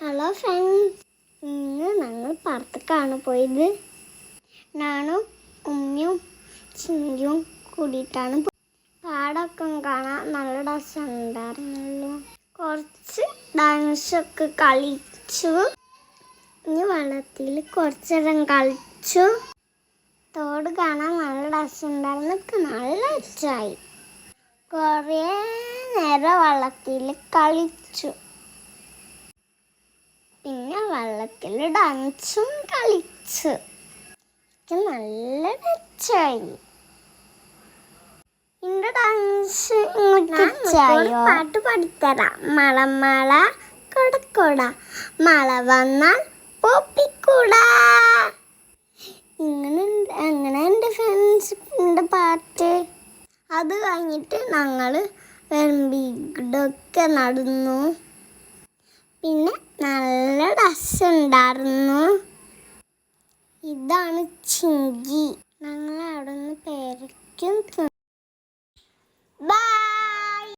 Hello friends ഇന്ന് ഞങ്ങൾ പുറത്തേക്കാണ് പോയത്. ഞാനും ഉമ്മയും ചിഞ്ചും കൂടിയിട്ടാണ് പാടൊക്കെ കാണാൻ നല്ല രസമുണ്ടായിരുന്നല്ലോ കുറച്ച് ഡാൻസൊക്കെ കളിച്ചു. ഇനി വെള്ളത്തിൽ കുറച്ചേരം കളിച്ചു. തോട് കാണാൻ നല്ല രസമുണ്ടായിരുന്നു എനിക്ക് നല്ല ഇച്ചായി കുറേ നേരം വെള്ളത്തിൽ കളിച്ചു. വെള്ളത്തിൽ ഡാൻസും കളിച്ചു. എനിക്ക് നല്ല മെച്ചായി. എന്റെ ഡാൻസ് പാട്ട് പാടിത്തരാം. മള മള കൊടക്കൊട മഴ വന്നാൽ പൊപ്പിക്കൂട. ഇങ്ങനെ അങ്ങനെ എന്റെ ഫ്രണ്ട്സിന്റെ പാട്ട്. അത് കഴിഞ്ഞിട്ട് ഞങ്ങൾ വെമ്പിടൊക്കെ നടന്നു. പിന്നെ നല്ല രസമുണ്ടായിരുന്നു ഇതാണ് ചിങ്കി. ഞങ്ങൾ അവിടെ നിന്ന് പേരയ്ക്കും